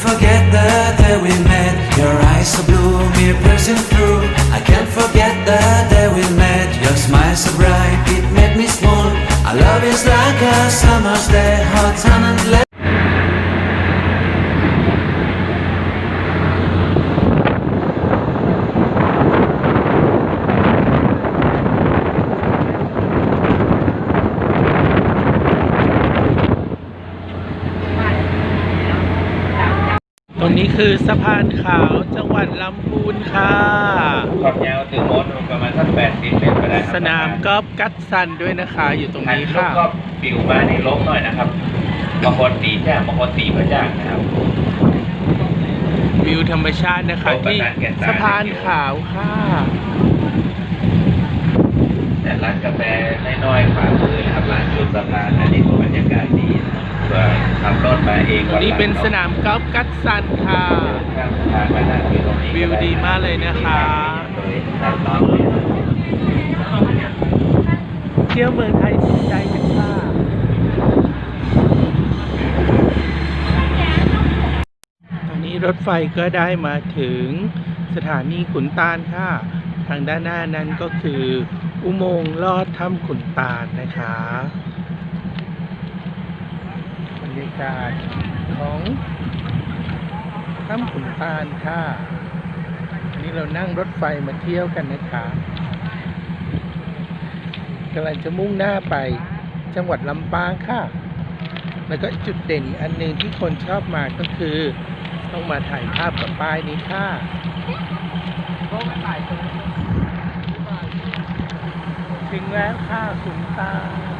forget the day we met. Your eyes so blue, me piercing through. I can't forget the day we met. Your smile so bright, it made me small. Our love is like a summer's day, คือสะพานขาวจังหวัดลำพูนค่ะ ความยาวถึงมดประมาณสักแปดสิบเมตรก็ได้ครับสนามกอล์ฟกัดซันด้วยนะคะ อยู่ตรงหันนี้ลูกค่ะ ก็ปิวมานี่ล้มหน่อยนะครับบางคนตีจ้างบางคนตีพระจ้างนะครับวิวธรรมชาตินะคะโอ้ประที่สานแก่นตาสะพานขาวค่ะ แต่ร้านกาแฟน้อยๆขวามือนะครับร้านจุดสะพานอันนี้ก็บรรยากาศดี นะเพื่อขับรถมาเองนี้เป็นสนามกอล์ฟกัดซันค่ะวิวดีมากเลยนะคะเที่ยวเมืองไทยสนใจกันค่ะตอนนี้รถไฟก็ได้มาถึงสถานีขุนตาลค่ะ ทางด้านหน้านั้นก็คืออุโมงค์ลอดถ้ำขุนตาลนะคะ กาศของถ้ำขุนตาลค่ะอันนี้เรานั่งรถไฟมาเที่ยวกันนะคะกำลังจะมุ่งหน้าไปจังหวัดลำปางค่ะ แล้วก็จุดเด่นอันหนึ่งที่คนชอบมาก็คือ ต้องมาถ่ายภาพกับป้ายนี้ค่ะถึงแล้วค่ะขุนตาล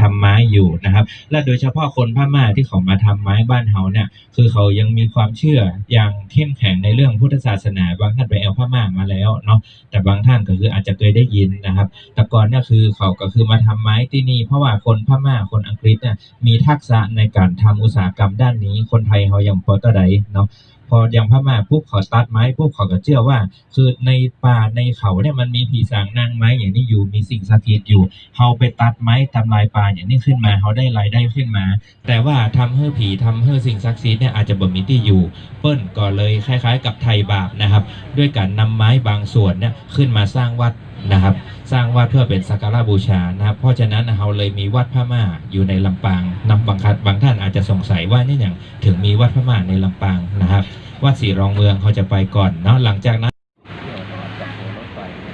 ทำไม้อยู่นะครับ และโดยเฉพาะคนพม่าที่เขามาทำไม้บ้านเฮาเนี่ย คือเขายังมีความเชื่ออย่างเข้มแข็งในเรื่องพุทธศาสนา บางท่านไปเอาพม่ามาแล้วเนาะ แต่บางท่านก็คืออาจจะเคยได้ยินนะครับ แต่ก่อนเนี่ยคือเขาก็คือมาทำไม้ที่นี่ เพราะว่าคนพม่าคนอังกฤษเนี่ยมีทักษะในการทำอุตสาหกรรมด้านนี้ คนไทยเขายังพอต่อใดเนาะ พอยังพม่าปุ๊บเขาตัดไม้ปุ๊บเขาก็เชื่อว่า คือในป่าในเขาเนี่ยมันมีผีสางนางไม้อย่างนี้อยู่มีสิ่งศักดิ์สิทธิ์อยู่เขาไปตัดไม้ทำลายป่าอย่างนี้ขึ้นมาเขาได้รายได้ขึ้นมา แต่ว่าทำให้ผีทำให้สิ่งศักดิ์สิทธิ์เนี่ยอาจจะบ่มีที่อยู่ เปิ้ลก็เลยคล้าย ๆ กับไทยบาปนะครับ ด้วยการนำไม้บางส่วนเนี่ยขึ้นมาสร้างวัด นะครับ สร้างวัดเพื่อเป็นสักการะบูชานะครับ เพราะฉะนั้นเราเลยมีวัดพม่าอยู่ในลำปางนำบางคัดบางท่านอาจจะสงสัยว่านี่อย่างถึงมีวัดพม่าในลำปางนะครับ วัดศรีรองเมืองเขาจะไปก่อนเนาะหลังจากนั้น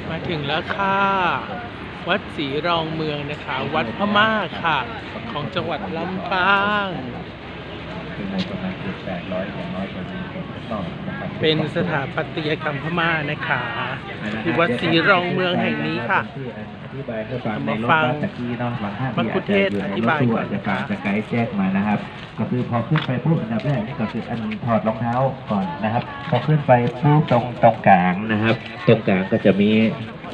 มาถึงแล้วค่ะ วัดศรีรองเมืองนะคะ วัดพม่าค่ะ ของจังหวัดลำปาง คือในประมาณเกือบแปดร้อยอย่างน้อยกว่านี้ต้องนะครับเป็นสถาปัตยกรรมพม่านะคะที่วัดศรีรองเมืองแห่งนี้ค่ะอธิบายให้ฟังในมารถฟังบัสตะกี้เนาะบางท่านมัคคุเทศก์อธิบายก่อนอาจจะนะฟัคะงจะไกด์แจ้งมานะครับ ก็คือพอขึ้นไปปุ๊บอันดับแรกนี่ก็คืออันถอดรองเท้าก่อนนะครับ พอขึ้นไปปุ๊บตรงตรงกลางนะครับ ตรงกลางก็จะมี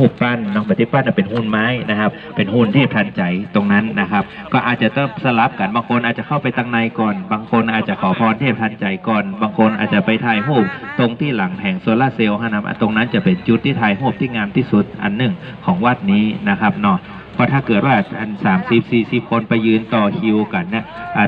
หูปปั้นเนาะปฏิปั้นเป็นหุ่นไม้นะครับ เป็นหุ่นที่ทันใจตรงนั้นนะครับ ก็อาจจะต้องสลับกันบางคนอาจจะเข้าไปทางในก่อน บางคนอาจจะขอพรเทพทันใจก่อน บางคนอาจจะไปถ่ายรูปตรงที่หลังแผงโซลาเซลล์นะครับอะตรงนั้นจะเป็นจุดที่ถ่ายรูปที่งามที่สุดอันหนึ่งของวัดนี้นะครับเนาะเพราะถ้าเกิดว่าอันสามสิบสี่สิบคนไปยืนต่อคิวกันนะ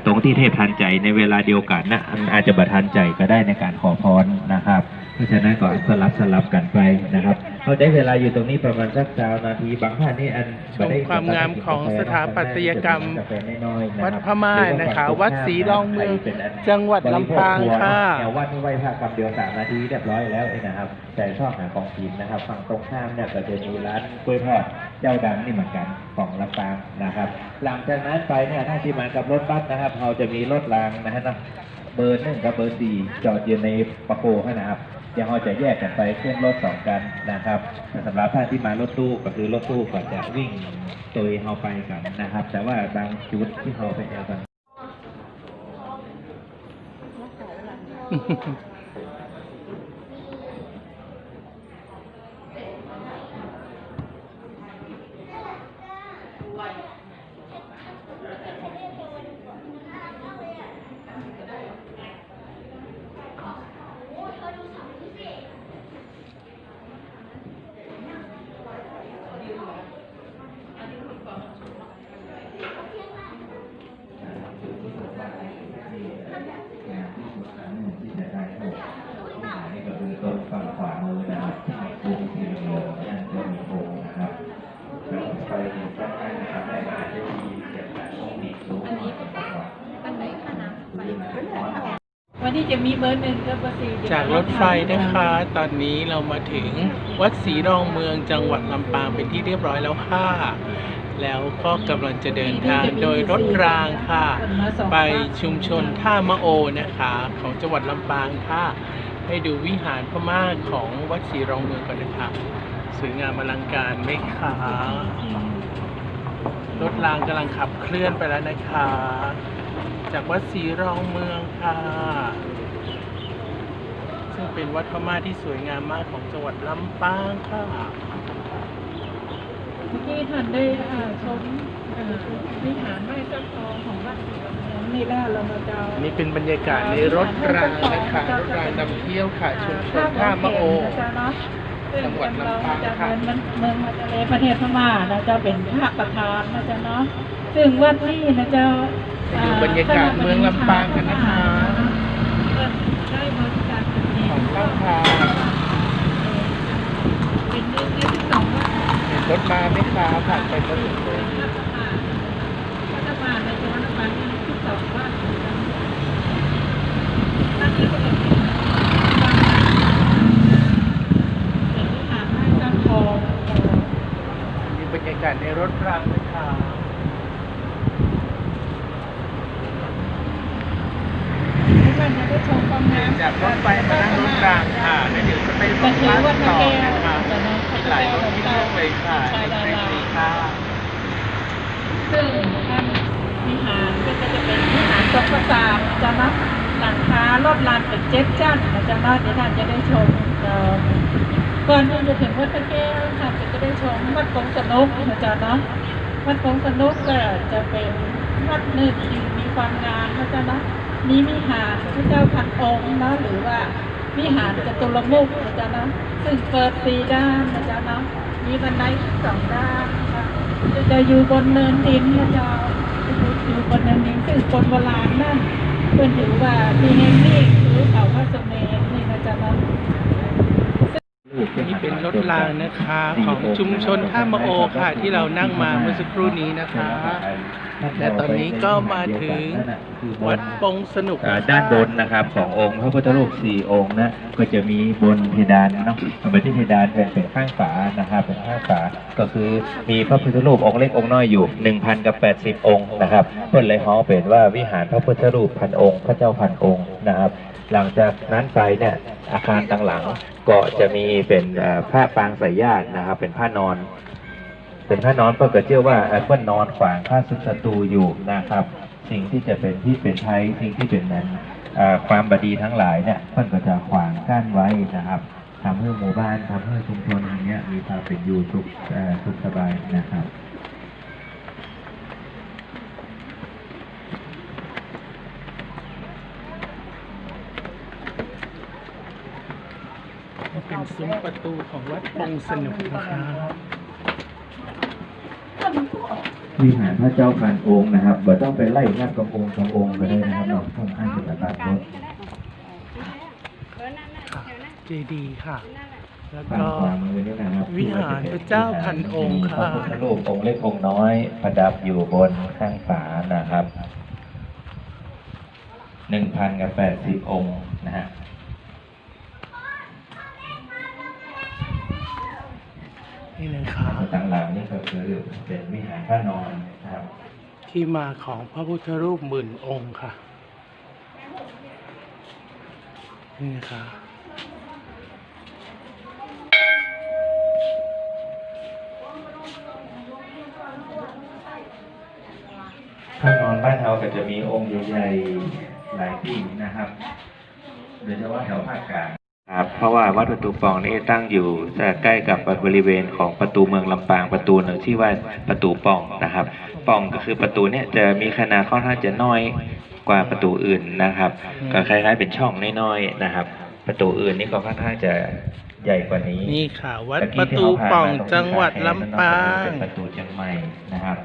ตรงที่เทพทันใจในเวลาเดียวกันนะอาจจะบัทันใจก็ได้ในการขอพรนะครับ ราะฉะนั้นก็สลับสลับกันไปนะครับเราได้เวลาอยู่ตรงนี้ประมาณสักสามนาทีบางท่านนี่อันชมความงามของสถาปัตยกรรม วัดพม่านะคะ วัดศรีรองเมืองจังหวัดลำปางค่ะแนววัดนี่ไหวพระกรรมเดียวสามนาทีเรียบร้อยแล้วเองนะครับ แต่ชอบหาของกินนะครับฝั่งตรงข้ามเนี่ยก็จะมีร้านกล้วยทอดเจ้าดังนี่เหมือนกันของลำปางนะครับ หลังจากนั้นไปเนี่ยถ้าที่มากับรถบัสนะครับ เราจะมีรถรางนะฮะ เบอร์หนึ่งกับเบอร์สี่จอดอยู่ในปะโคนะครับเดี๋ยวเราจะแยกกันไปขึ้นรถสองกันนะครับสำหรับท่านที่มารถตู้ก็คือรถตู้ก็จะวิ่งตัวเราไปกันนะครับ แต่ว่าบางจุดที่เราไปแอลกันงานที่สุดครั้งหนึ่ง วันนี้จะมีเบอร์หนึ่งกับเบอร์สี่จากรถไฟนะคะ ตอนนี้เรามาถึงวัดศรีรองเมืองจังหวัดลำปางเป็นที่เรียบร้อยแล้วค่ะ แล้วก็กำลังจะเดินทางโดยรถรางค่ะ ไปชุมชนท่ามะโอนะคะ ของจังหวัดลำปางค่ะ ให้ดูวิหารพม่าของวัดศรีรองเมืองก่อนนะคะสวยงามอลังการไหมคะรถรางกำลังขับเคลื่อนไปแล้วนะคะ จากวัดศรีรองเมืองค่ะ ซึ่งเป็นวัดพม่าที่สวยงามมากของจังหวัดลำปางค่ะเมื่อกี้ท่านได้อ่าชมเอ่อวิหารไม้สักทองของวัดศรีรองเมืองนี่แหละเรามาเจ้านี่เป็นบรรยากาศในรถรางนะคะรถรางนำเที่ยวค่ะชุมชนท่ามะโอ จังหวัดลำปางจะค่ะเมืองเมืองมาทะเลประเทศพม่านะเจ้าเป็นพระประธานนะเจ้าเนาะซึ่งวัดนี้นะเจ้าไปดูบรรยากาศเมืองลำปางกันนะคะได้บริการเป็นดีของข้างทางเป็นหนึ่งในที่สองวัดเห็นรถมาไหมคะผ่านไปพอดีเลยรัฐบาลในจังหวัดลำปางที่ที่สองวัดนั่นคือเป็นเป็นวิหารไม้สักทอง มีบรรยา กาศในรถรางนะคะท่านจะได้ชมความงามจากรถไฟมานั่งรถรางค่ะแล้วเดี๋ยวจะไปรถถือบัสว่าพระต่อนะคะมีหลายรถที่เลือกเลยค่ะในดาคลิปรานี้ค่ะซึ่งท่านวิหารก็จะเป็นวิหารทรงประสาทจะนับหลังคารอบลานเป็นเจ็ดชั้นนะจะนับเดี๋ยวท่านจะได้ชมเอ่อ ก่อนที่จะถึงวัดพระแก้วท่านก็จะได้ชมวัดกงสนุกนะจ๊ะเนาะวัดกงสนุกก็จะเป็นวัดหนึ่งที่มีความงามนะจ๊ะเนาะมีวิหารพระเจ้าพันองค์เนาะหรือว่าวิหารจตุรมุขนะจ๊ะเนาะซึ่งเปิดสีด้านนะจ๊ะเนาะมีบันไดสองด้านนะคะจะอยู่บนเนินดินนะจ๊ะอยู่บนเนินดินซึ่งคนโบราณนั่นเพื่อนถือว่ามีแห่งนี้คือเขาพระสมเด็จนี่นะจ๊ะเนาะ นี่เป็นรถรางนะคะของชุมชนท่ามะโอค่ะที่เรานั่งมาเมื่อสักครู่นี้นะคะ และตอนนี้ก็มาถึงวัดปงสนุกอ่าด้านบนนะครับขององค์พระพุทธรูปสี่องค์นะก็จะมีบนเพดานเนาะบนที่เพดานเป็นเป็นข้างฝานะครับเป็นข้างฝาก็คือมีพระพุทธรูปองค์เล็กองค์น้อยอยู่หนึ่งพันกับแปดสิบองค์นะครับเพื่อนเลยฮ้อเป็นว่าวิหารพระพุทธรูปพันองค์ พระเจ้าพันองค์นะครับ หลังจากนั้นไปเนี่ยอาคารต่างหลังก็จะมีเป็นผ้าปางสายญาตินะครับ เป็นผ้านอน เป็นผ้านอนก็เกิดเชื่อว่าเอ่อเพื่อนนอนขวางข้าศึกศัตรูอยู่นะครับ สิ่งที่จะเป็นที่เป็นไทยสิ่งที่เป็นนั้นความบดีทั้งหลายเนี่ยเพื่อนก็จะขวางกั้นไว้นะครับทำให้หมู่บ้านทำให้ชุมชนอย่างเงี้ยมีความเป็นอยู่สุขสุขสบายนะครับ ซุ้มประตูของวัดปงสนุกนะคะวิหารพระเจ้าพันองค์นะครับบ่ต้องไปไล่งัดกององค์กององค์ก็ได้นะครับเราต้องอ้างเป็นตามรถเจดีย์ค่ะ แล้วฝั่งก็ขวามือนี่นะครับวิหารพระเจ้าพันองค์ค่ะพระพุทธรูปองค์เล็กองค์น้อย ประดับอยู่บนข้างฝานะครับหนึ่งพันกับแปดสิบองค์นะฮะ นี่ เลยค่ะต่างหลังนี่ก็คือเป็นวิหารพระนอนนะครับ ที่มาของพระพุทธรูปหมื่นองค์ค่ะ นี่นะคะพระนอนบ้านเราก็จะมีองค์ใหญ่ๆหลายที่นะครับ โดยเฉพาะแถวภาคกลาง ครับเพราะว่าวัดประตูปองนี่ตั้งอยู่ใกล้กับบริเวณของประตูเมืองลำปางประตูหนึ่งที่ว่าประตูปองนะครับปองก็คือประตูเนี่ยจะมีขนาดค่อนข้างจะน้อยกว่าประตูอื่นนะครับอืมก็คล้ายๆเป็นช่องน้อยๆนะครับ ประตูอื่นนี่ก็ค่อนข้างจะใหญ่กว่านี้นี่ค่ะวัดประตูป่องจังหวัดลำปางเป็นประตูเชียงใหม่นะครับ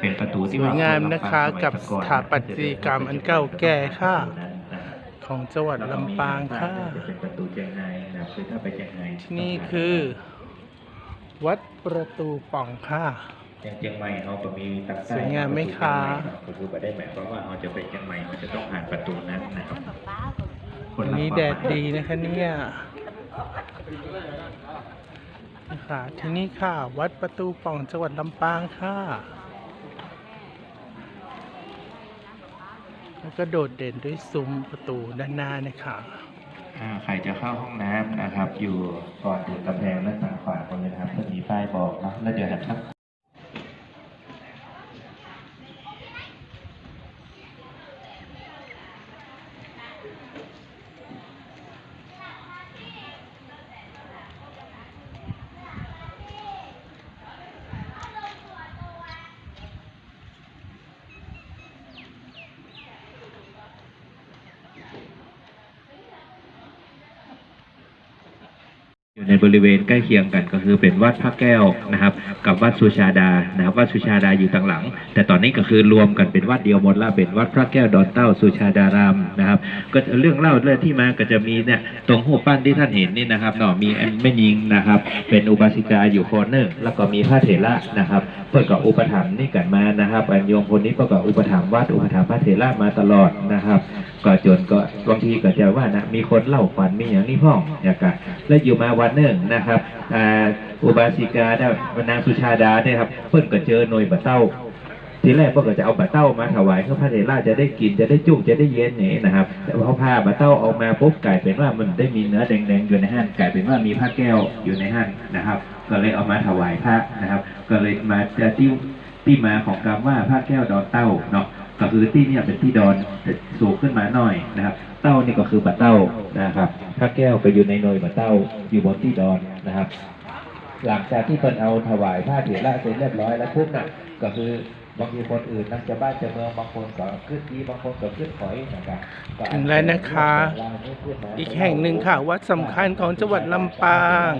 เป็นประตูสที่วยงามนะคะกับสถาปัตยกรรมอันเก่าแก่ค่ะ ของจังหวัดลำปางค่ะจะเป็นประตูเชียงไฮ้นะครับคือถ้าไปเชียงไฮ้ที่นี่คือ วัดประตูป่องค่ะอย่างเชียงใหม่เราก็มีตักสวยงามไหมคะก็คือไม่ได้หมายความว่าเราจะไปเชียงใหม่เราจะต้องผ่านประตูนั้นนะครับวันนี้แดดดีนะคะเนี่ยค่ะที่นี่ค่ะ วัดประตูป่องจังหวัดลำปางค่ะ แล้วก็โดดเด่นด้วยซุ้มประตูด้านหน้านะคะอ่าใครจะเข้าห้องน้ำนะครับ อยู่ก่อนถึงกำแพงและทางขวาบนเลยนะครับจะมีป้ายบอกนะแล้วเดี๋ยวนะครับ ในบริเวณใกล้เคียงกันก็คือเป็นวัดพระแก้วนะครับ กับวัดสุชาดานะครับวัดสุชาดาอยู่ทางหลัง แต่ตอนนี้ก็คือรวมกันเป็นวัดเดียวหมดละเป็นวัดพระแก้วดอนเต้าสุชาดารามนะครับ ก็เรื่องเล่าเรื่องที่มาก็จะมีเนี่ยตรงหูปปั้นที่ท่านเห็นนี่นะครับเนาะมีแม่ยิงนะครับ เป็นอุบาสิกาอยู่คนหนึ่งแล้วก็มีพระเถระนะครับ เกิดกับอุปถัมภ์นี่กันมานะครับอันโยมคนนี้เกิดกับอุปถัมภ์วัดอุปถัมภ์พระเถระมาตลอดนะครับ ก็จนก็บางทีก็จะว่านะมีคนเล่าฝันมีอย่างนี้พ่องอย่างกันและอยู่มาวันหนึ่งนะครับอุบาสิกาได้นางสุชาดาเนี่ยครับ เพิ่นก็เจอหน่วยบะเต้า ทีแรกเพิ่นก็จะเอาบะเต้ามาถวายเพื่อพระเถระจะได้กินจะได้จุกจะได้เย็นนี่นะครับ แต่พอพาบะเต้าออกมาปุ๊บกลายเป็นว่ามันได้มีเนื้อแดงๆอยู่ในห้างกลายเป็นว่ามีผ้าแก้วอยู่ในห้างนะครับ ก็เลยเอามาถวายพระนะครับ ก็เลยมาจะที่ที่มาของคำว่าผ้าแก้วดอนเต้าเนาะก็คือที่เนี่ยเป็นที่ดอนสูงขึ้นมาหน่อยนะครับ เต้านี่ก็คือบะเต้านะครับพระแก้วไปอยู่ในหน่วยบะเต้าอยู่บนที่ดอนนะครับ หลังจากที่เพิ่นเอาถวายผ้าเถระเสร็จเรียบร้อยแล้วปุ๊บน่ะก็คือ บางทีคนอื่นนักจะบ้านจะเมืองบางคนก็ขึ้นดีบางคนก็ขึ้นถอยนะครับก็อาจถึงแล้วนะคะ อีกแห่งหนึ่งค่ะ วัดสำคัญของจังหวัดลำปาง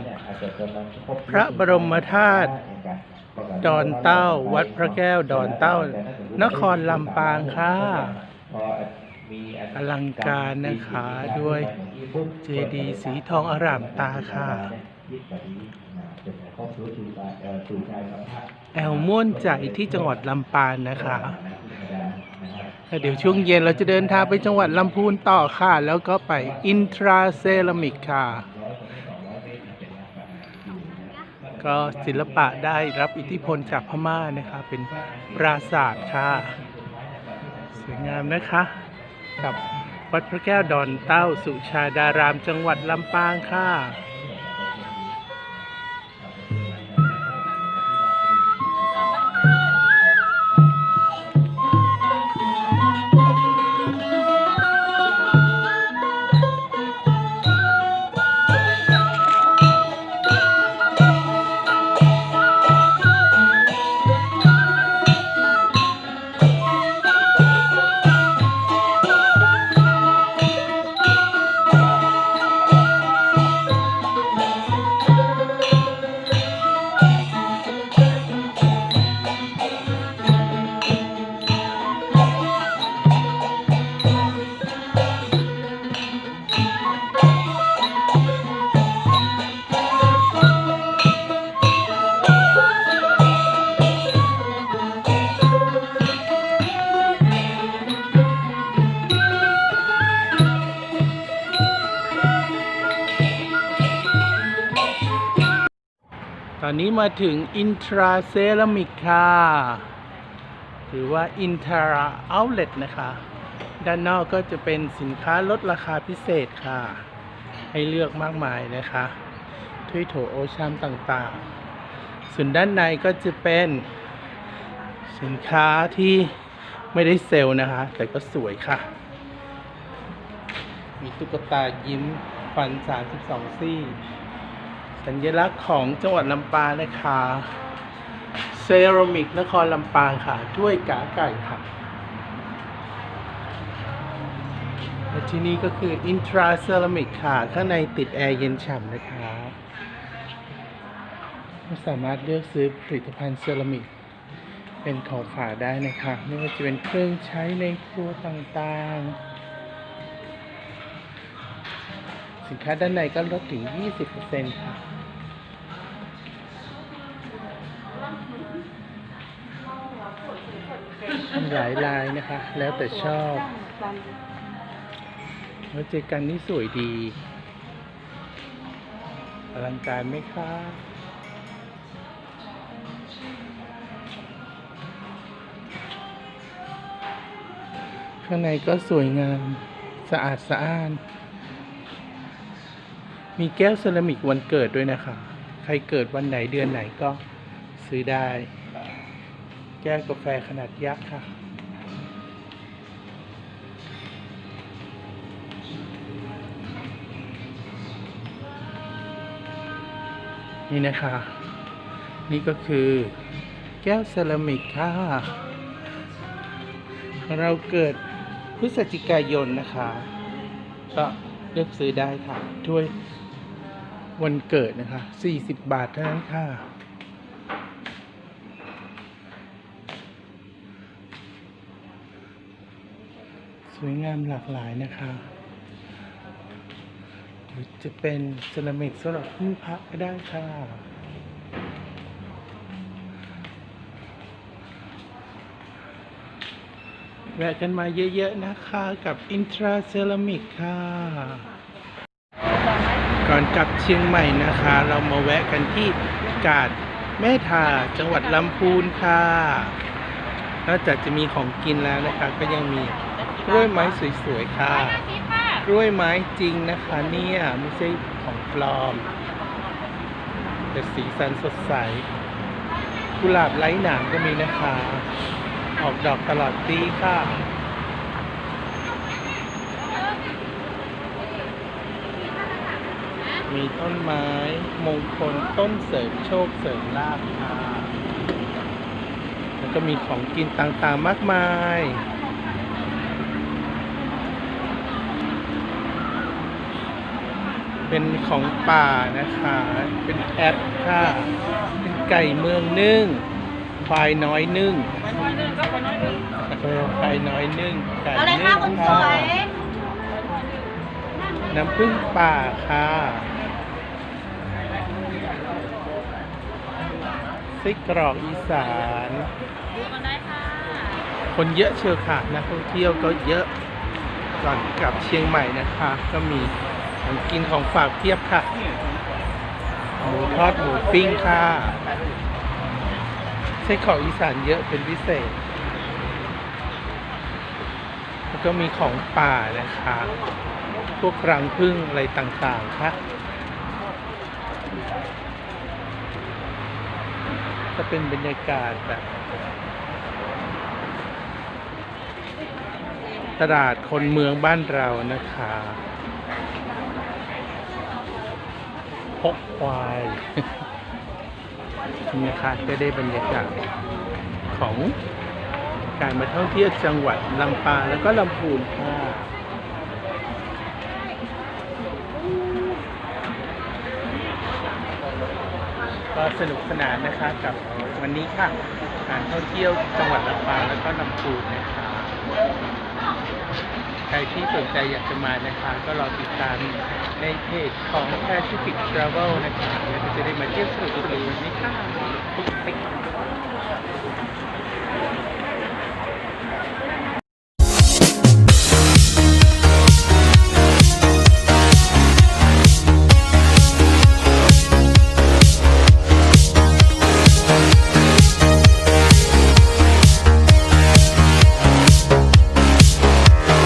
พระบรมธาตุดอนเต้า วัดพระแก้วดอนเต้า นครลำปางค่ะอลังการนะคะด้วยเจดีย์สีทองอร่ามตาค่ะ แอลม่วนใจที่จังหวัดลำปางนะคะ แล้วเดี๋ยวช่วงเย็นเราจะเดินทางไปจังหวัดลำพูนต่อค่ะ แล้วก็ไปอินทราเซรามิกค่ะ ก็ศิลปะได้รับอิทธิพลจากพม่านะคะ เป็นปราสาทค่ะ สวยงามนะคะ กับวัดพระแก้วดอนเต้าสุชาดารามจังหวัดลำปางค่ะ อนนี้มาถึงอินทราเซรามิกค่ะ หรือว่าอินทราเอาเล t นะคะ ด้านนอกก็จะเป็นสินค้าลดราคาพิเศษค่ะ ให้เลือกมากมายนะคะ ถ้วยโถโอชามต่างๆ ส่วนด้านในก็จะเป็นสินค้าที่ไม่ได้เซลล์นะคะ แต่ก็สวยค่ะ มีตุ๊กตายิ้มฟัน 32 ซี่ สัญลักษณ์ของจังหวัดลำปางนะคะเซรามิกนครลำปางค่ะถ้วยกาไก่ค่ะและที่นี่ก็คืออินทราเซรามิกค่ะ ข้างในติดแอร์เย็นฉ่ำนะคะสามารถเลือกซื้อผลิตภัณฑ์เซรามิก เป็นของฝากได้นะคะ ไม่ว่าจะเป็นเครื่องใช้ในครัวต่างๆ สินค้าด้านในก็ลดถึง 20%ค่ะหลายลายนะคะ แล้วแต่ชอบแล้วเจอกันนี่สวยดีอลังการไหมคะข้างในก็สวยงาม สะอาดสะอ้าน มีแก้วเซรามิกวันเกิดด้วยนะคะใครเกิดวันไหนเดือนไหนก็ซื้อได้ แก้วกาแฟขนาดยักษ์ค่ะนี่นะคะ นี่ก็คือ แก้วเซรามิกค่ะ เราเกิดพฤศจิกายนนะคะ ก็เลือกซื้อได้ค่ะถ้วย วันเกิดนะคะ40บบาทเท่านั้นค่ะ สวยงามหลากหลายนะคะหรือจะเป็นเซรามิกสำหรับผู้พักก็ได้ค่ะแวะกันมาเยอะ ๆ นะคะ กับอินทราเซรามิกค่ะ ก่อนกลับเชียงใหม่นะคะ เรามาแวะกันที่กาดแม่ทาจังหวัดลำพูนค่ะนอกจากจะมีของกินแล้วนะคะ ก็ยังมีกล้วยไม้สวยๆค่ะกล้วยไม้จริงนะคะเนี่ยไม่ใช่ของปลอมแต่สีสันสดใส กุหลาบไร้หนามก็มีนะคะ ออกดอกตลอดปีค่ะ มีต้นไม้มงคลต้นเสริมโชคเสริมลาภค่ะแล้วก็มีของกินต่างๆมากมายเป็นของป่านะคะ เป็นแอปค่ะ เป็นไก่เมืองนึ่ง ควายน้อยนึ่งเออควายน้อยนึ่ง ไก่เอาเลยนึ่ค่ะงคุณสค่ะวยน้ำผึ้งป่าค่ะ ไส้กรอกอีสานดูกันได้ค่ะ คนเยอะเชียวค่ะนักท่องเที่ยวก็เยอะก่อนกลับเชียงใหม่นะคะ ก็มีของกินของฝากเพียบค่ะหมูทอดหมูปิ้งค่ะไส้กรอกอีสานเยอะเป็นพิเศษ แล้วก็มีของป่านะคะ พวกรังพึ่งอะไรต่างๆค่ะ ก็เป็นบรรยากาศแบบ ตลาดคนเมืองบ้านเรานะคะพกควายนี่นะคะก็ได้บรรยากาศของการมาท่องเที่ยวจังหวัดลำปางแล้วก็ลำพูนค่ะ ก็สนุกสนานนะคะกับวันนี้ค่ะการท่องเที่ยวจังหวัดลำปางแล้วก็ลำพูนนะคะใครที่สนใจอยากจะมานะคะก็รอติดตามในเพจของ Pacific Travel นะคะแล้วก็จะได้มาเที่ยวสนุกๆวันนี้ค่ะ